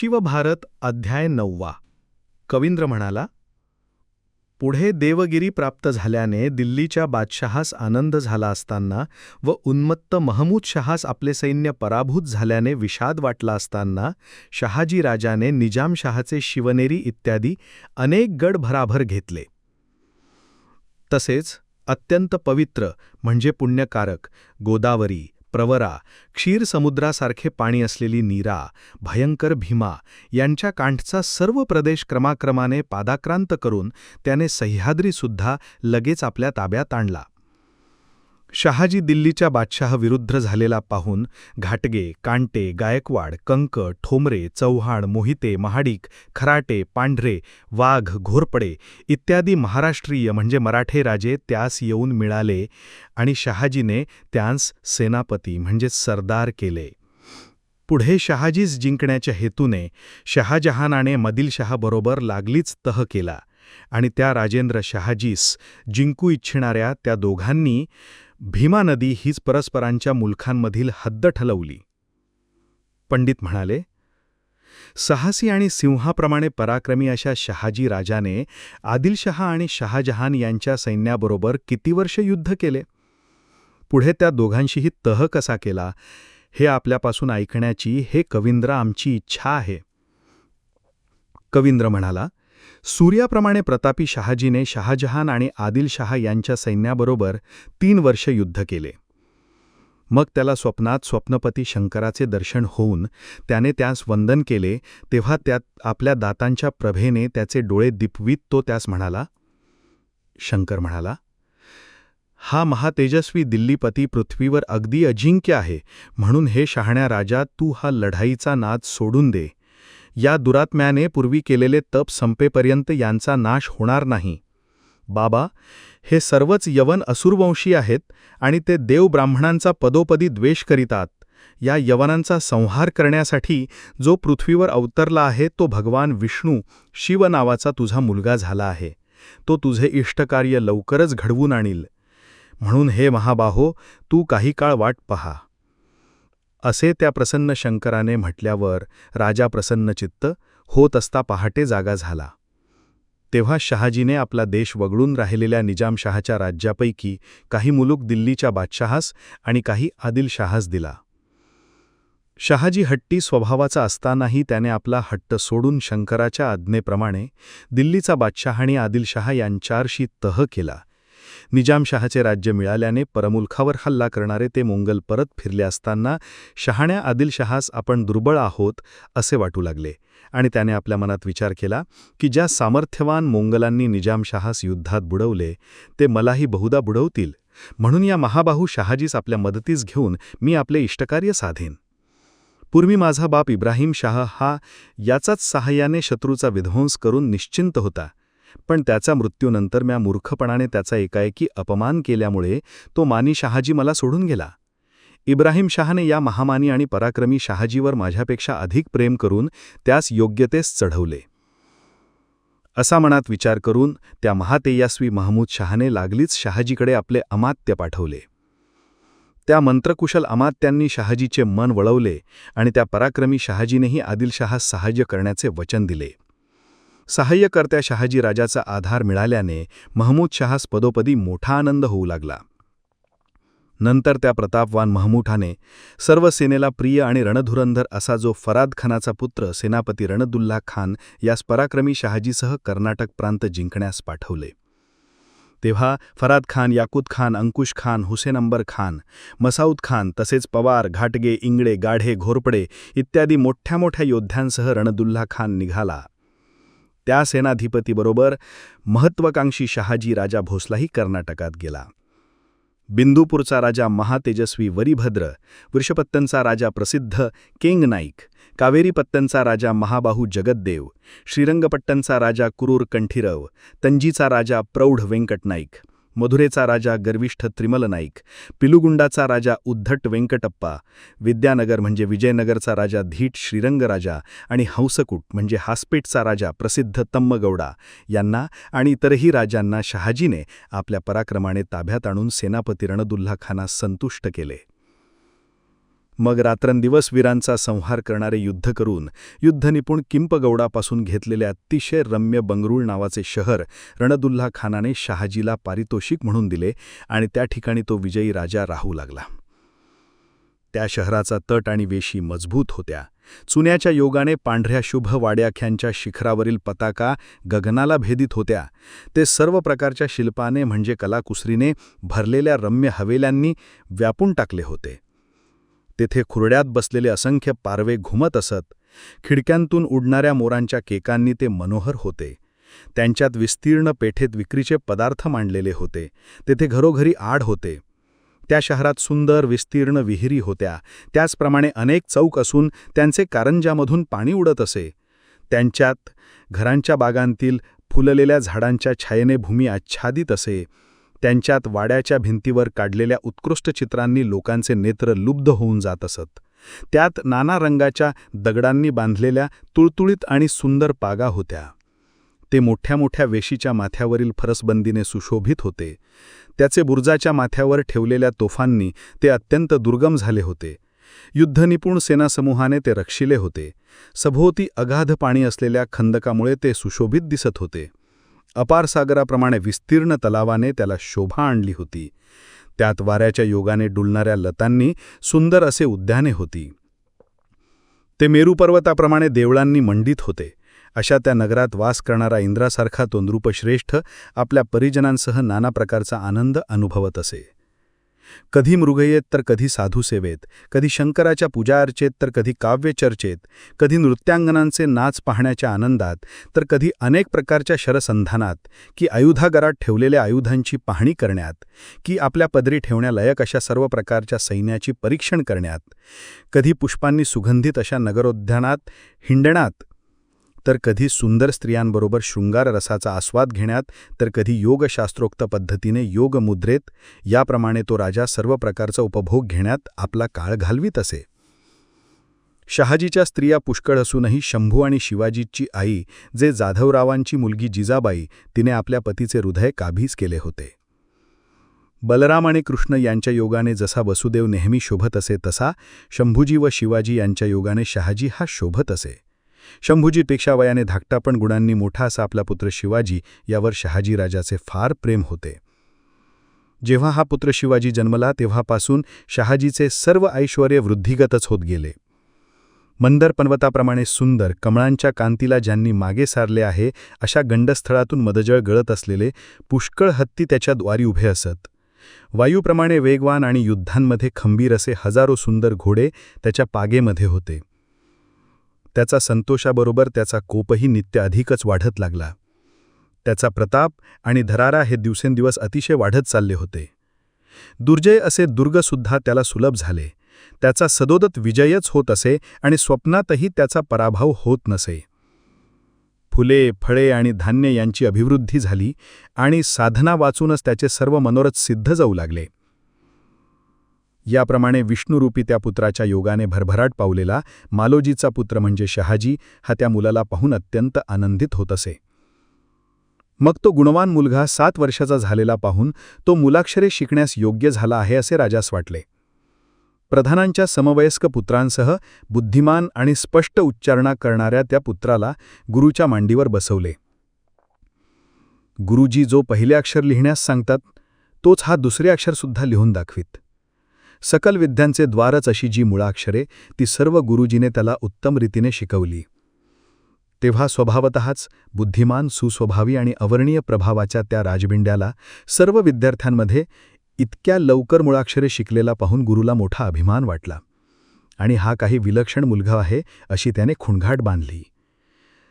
शिवभारत अध्याय नववा. कवींद्र म्हणाला पुढे देवगिरी प्राप्त झाल्याने दिल्लीच्या बादशहास आनंद झाला असताना व उन्मत्त महमूद शहास आपले सैन्य पराभूत झाल्याने विषाद वाटला असताना शहाजी राजाने निजामशहाचे शिवनेरी इत्यादी अनेक गड भराभर घेतले. तसेच अत्यंत पवित्र म्हणजे पुण्यकारक गोदावरी प्रवरा क्षीरसमुद्रासारखे पाणी असलेली नीरा भयंकर भीमा यांच्या कांठचा सर्व प्रदेश क्रमाक्रमाने पादाक्रांत करून त्याने सह्याद्रीसुद्धा लगेच आपल्या ताब्यात आणला. शहाजी दिल्लीच्या बादशाहविरुद्ध झालेला पाहून घाटगे कांटे गायकवाड कंक ठोमरे चव्हाण मोहिते महाडिक खराटे पांढरे वाघ घोरपडे इत्यादी महाराष्ट्रीय म्हणजे मराठे राजे त्यास येऊन मिळाले आणि शहाजीने त्यांस सेनापती म्हणजे सरदार केले. पुढे शहाजीस जिंकण्याच्या हेतूने शहाजहानाने मदिलशहाबरोबर लागलीच तह केला आणि त्या राजेंद्र शहाजीस जिंकू इच्छिणाऱ्या त्या दोघांनी भीमा नदी हीच परस्परांच्या मुलखांमधील हद्द ठलवली. पंडित म्हणाले साहसी आणि सिंहाप्रमाणे पराक्रमी अशा शहाजी राजाने आदिलशहा आणि शहाजहान यांच्या सैन्याबरोबर किती वर्ष युद्ध केले? पुढे त्या दोघांशीही तह कसा केला? हे आपल्यापासून ऐकण्याची हे कविंद्र आमची इच्छा आहे. कवींद्र म्हणाला सूर्याप्रमाणे प्रतापी शहाजीने शहाजहान आणि आदिलशहा यांच्या सैन्याबरोबर तीन वर्ष युद्ध केले. मग त्याला स्वप्नात स्वप्नपती शंकराचे दर्शन होऊन त्याने त्यास वंदन केले तेव्हा त्यात आपल्या दातांच्या प्रभेने त्याचे डोळे दिपवीत तो त्यास म्हणाला शंकर म्हणाला हा महातेजस्वी दिल्लीपती पृथ्वीवर अगदी अजिंक्य आहे म्हणून हे शहाण्या राजा तू हा लढाईचा नाद सोडून दे या दुरात्म्याने पूर्वी केलेले तप संपेपर्यंत यांचा नाश होणार नाही. बाबा हे सर्वच यवन असुरवंशी आहेत आणि ते देव ब्राह्मणांचा पदोपदी द्वेष करीतात. या यवनांचा संहार करण्यासाठी जो पृथ्वीवर अवतरला आहे तो भगवान विष्णू शिव नावाचा तुझा मुलगा झाला आहे. तो तुझे इष्टकार्य लवकरच घडवून आणील. म्हणून हे महाबाहो तू काही काळ वाट पहा. असे त्या प्रसन्न शंकराने म्हटल्यावर राजा प्रसन्नचित्त होत असता पहाटे जागा झाला. तेव्हा शहाजीने आपला देश वगळून राहिलेल्या निजामशहाच्या राज्यापैकी काही मुलूक दिल्लीच्या बादशहास आणि काही आदिलशहास दिला. शहाजी हट्टी स्वभावाचा असतानाही त्याने आपला हट्ट सोडून शंकराच्या आज्ञेप्रमाणे दिल्लीचा बादशहा आणि आदिलशहा यांच्याशी तह केला. निजामशहाचे राज्य मिळाल्याने परमुलखावर हल्ला करणारे ते मोंगल परत फिरले असताना शहाण्या आदिलशहास आपण दुर्बळ आहोत असे वाटू लागले. आणि त्याने आपल्या मनात विचार केला की ज्या सामर्थ्यवान मोंगलांनी निजामशहास युद्धात बुडवले ते मलाही बहुधा बुडवतील. म्हणून या महाबाहू शहाजीस आपल्या मदतीस घेऊन मी आपले इष्टकार्य साधेन. पूर्वी माझा बाप इब्राहिम शाह हा याचाच सहाय्याने शत्रूचा विध्वंस करून निश्चिंत होता. पण त्याचा मृत्यूनंतर म्या मूर्खपणाने त्याचा एकाएकी अपमान केल्यामुळे तो मानी शहाजी मला सोडून गेला. इब्राहिम शहाने या महामानी आणि पराक्रमी शहाजीवर माझ्यापेक्षा अधिक प्रेम करून त्यास योग्यतेस चढवले. असा मनात विचार करून त्या महातेयास्वी महमूद शहाने लागलीच शहाजीकडे आपले अमात्य पाठवले. त्या मंत्रकुशल अमात्यांनी शहाजीचे मन वळवले आणि त्या पराक्रमी शहाजीनेही आदिलशहास सहाय्य करण्याचे वचन दिले. सहाय्यकर्त्या शहाजी राजाचा आधार मिळाल्याने महमूद शहास पदोपदी मोठा आनंद होऊ लागला. नंतर त्या प्रतापवान महमूठाने सर्व सेनेला प्रिय आणि रणधुरंधर असा जो फराद खानाचा पुत्र सेनापती रणदुल्ला खान यास पराक्रमी शहाजीसह कर्नाटक प्रांत जिंकण्यास पाठवले. तेव्हा फराद खान याकूत खान अंकुश खान हुसेन अंबर खान मसाऊद खान तसेच पवार घाटगे इंगळे गाढे घोरपडे इत्यादी मोठ्या मोठ्या योद्ध्यांसह रणदुल्ला खान निघाला. त्या सेनाधिपतीबरोबर महत्त्वाकांक्षी शहाजी राजा भोसलाही कर्नाटकात गेला. बिंदूपूरचा राजा महातेजस्वी वरिभद्र वृषपत्तनचा राजा प्रसिद्ध केंग नाईक कावेरीपत्तनचा राजा महाबाहू जगद्देव श्रीरंगपट्टनचा राजा कुरूर कंठीरव तंजीचा राजा प्रौढ वेंकट नाईक मधुरेचा राजा गर्विष्ठ त्रिमल नाईक पिलुगुंडाचा राजा उद्धट व्यंकटप्पा विद्यानगर म्हणजे विजयनगरचा राजा धीट श्रीरंगराजा आणि हंसकूट म्हणजे हास्पेटचा राजा प्रसिद्ध तम्मगौडा यांना आणि इतरही राजांना शहाजीने आपल्या पराक्रमाने ताब्यात आणून सेनापती रणदुल्लाखानास संतुष्ट केले. मग रात्रंदिवस वीरांचा संहार करणारे युद्ध करून युद्धनिपुण किंपगौडापासून घेतलेले अतिशय रम्य बंगरुळ नावाचे शहर रणदुल्ला खानाने शहाजीला पारितोषिक म्हणून दिले आणि त्या ठिकाणी तो विजयी राजा राहू लागला. त्या शहराचा तट आणि वेशी मजबूत होत्या. चुन्याच्या योगाने पांढऱ्या शुभ वाड्याख्यांच्या शिखरावरील पताका गगनाला भेदित होत्या. ते सर्व प्रकारच्या शिल्पाने म्हणजे कलाकुसरीने भरलेल्या रम्य हवेल्यांनी व्यापून टाकले होते. तेथे खुरड्यात बसलेले असंख्य पारवे घुमत असत. खिडक्यांतून उडणाऱ्या मोरांच्या केकांनी ते मनोहर होते. त्यांच्यात विस्तीर्ण पेठेत विक्रीचे पदार्थ मांडलेले होते. तेथे घरोघरी आड होते. त्या शहरात सुंदर विस्तीर्ण विहिरी होत्या. त्याचप्रमाणे अनेक चौक असून त्यांचे कारंजामधून पाणी उडत असे. त्यांच्यात घरांच्या बागांतील फुललेल्या झाडांच्या छायेने भूमी आच्छादित असे. त्यांच्यात वाड्याच्या भिंतीवर काढलेल्या उत्कृष्ट चित्रांनी लोकांचे नेत्र लुब्ध होऊन जात असत. त्यात नाना रंगाच्या दगडांनी बांधलेल्या तुळतुळीत आणि सुंदर पागा होत्या. ते मोठ्या मोठ्या वेशीच्या माथ्यावरील फरसबंदीने सुशोभित होते. त्याचे बुर्जाच्या माथ्यावर ठेवलेल्या तोफांनी ते अत्यंत दुर्गम झाले होते. युद्धनिपुण सेनासमूहाने ते रक्षिले होते. सभोवती अगाध पाणी असलेल्या खंदकामुळे ते सुशोभित दिसत होते. अपार सागराप्रमाणे विस्तीर्ण तलावाने त्याला शोभा आणली होती. त्यात वाऱ्याच्या योगाने डुलणाऱ्या लतांनी सुंदर असे उद्याने होती. ते मेरू पर्वताप्रमाणे देवळांनी मंडित होते. अशा त्या नगरात वास करणारा इंद्रासारखा तो नृपश्रेष्ठ आपल्या परिजनांसह नाना प्रकारचा आनंद अनुभवत असे. कधी मृगयेत तर कधी साधूसेवेत कधी शंकराच्या पूजाअर्चेत तर कधी काव्यचर्चेत कधी नृत्यांगनांचे नाच पाहण्याच्या आनंदात तर कधी अनेक प्रकारच्या शरसंधानात की आयुधागारात ठेवलेल्या आयुधांची पाहणी करण्यात की आपल्या पदरी ठेवण्यालायक अशा सर्व प्रकारच्या सैन्याची परीक्षण करण्यात कधी पुष्पांनी सुगंधित अशा नगरोद्यानात हिंडण्यात तर कधी सुंदर स्त्रियांबरोबर शृंगार रसाचा आस्वाद घेण्यात तर कधी योगशास्त्रोक्त पद्धतीने योगमुद्रेत याप्रमाणे तो राजा सर्व प्रकारचा उपभोग घेण्यात आपला काळ घालवीत असे. शहाजीच्या स्त्रिया पुष्कळ असूनही शंभू आणि शिवाजीची आई जे जाधवरावांची मुलगी जिजाबाई तिने आपल्या पतीचे हृदय काभीस केले होते. बलराम आणि कृष्ण यांच्या योगाने जसा वसुदेव नेहमी शोभत असे तसा शंभूजी व शिवाजी यांच्या योगाने शहाजी हा शोभत असे. शंभूजीपेक्षा वयाने धाकटा पण गुणांनी मोठा असा आपला पुत्र शिवाजी यावर शहाजीराजाचे फार प्रेम होते. जेव्हा हा पुत्र शिवाजी जन्मला तेव्हापासून शहाजीचे सर्व ऐश्वर वृद्धिगतच होत गेले. मंदर पर्वताप्रमाणे सुंदर कमळांच्या कांतीला ज्यांनी मागे सारले आहे अशा गंडस्थळातून मदजळ गळत असलेले पुष्कळ हत्ती त्याच्या द्वारी उभे असत. वायूप्रमाणे वेगवान आणि युद्धांमध्ये खंबीर असे हजारो सुंदर घोडे त्याच्या पागेमध्ये होते. त्याचा संतोषाबरोबर त्याचा कोपही नित्य अधिकच वाढत लागला. त्याचा प्रताप आणि धरारा हे दिवसेंदिवस अतिशय वाढत चालले होते. दुर्जय असे दुर्गसुद्धा त्याला सुलभ झाले. त्याचा सदोदत विजयच होत असे आणि स्वप्नातही त्याचा पराभव होत नसे. फुले फळे आणि धान्य यांची अभिवृद्धी झाली आणि साधना वाचूनच त्याचे सर्व मनोरथ सिद्ध जाऊ लागले. याप्रमाणे विष्णुरूपी त्या पुत्राच्या योगाने भरभराट पावलेला मालोजीचा पुत्र म्हणजे शहाजी हा त्या मुलाला पाहून अत्यंत आनंदित होत असे. मग तो गुणवान मुलगा सात वर्षाचा झालेला पाहून तो मुलाक्षरे शिकण्यास योग्य झाला आहे असे राजास वाटले. प्रधानांच्या समवयस्क पुत्रांसह बुद्धिमान आणि स्पष्ट उच्चारणा करणाऱ्या त्या पुत्राला गुरुच्या मांडीवर बसवले. गुरुजी जो पहिले अक्षर लिहिण्यास सांगतात तोच हा दुसरे अक्षरसुद्धा लिहून दाखवित. सकल विद्यांचे द्वारच अशी जी मुळाक्षरे ती सर्व गुरुजीने त्याला उत्तम रीतीने शिकवली. तेव्हा स्वभावतःच बुद्धिमान सुस्वभावी आणि अवर्णीय प्रभावाच्या त्या राजबिंड्याला सर्व विद्यार्थ्यांमध्ये इतक्या लवकर मुळाक्षरे शिकलेला पाहून गुरुला मोठा अभिमान वाटला. आणि हा काही विलक्षण मुलगा आहे अशी त्याने खुणघाट बांधली.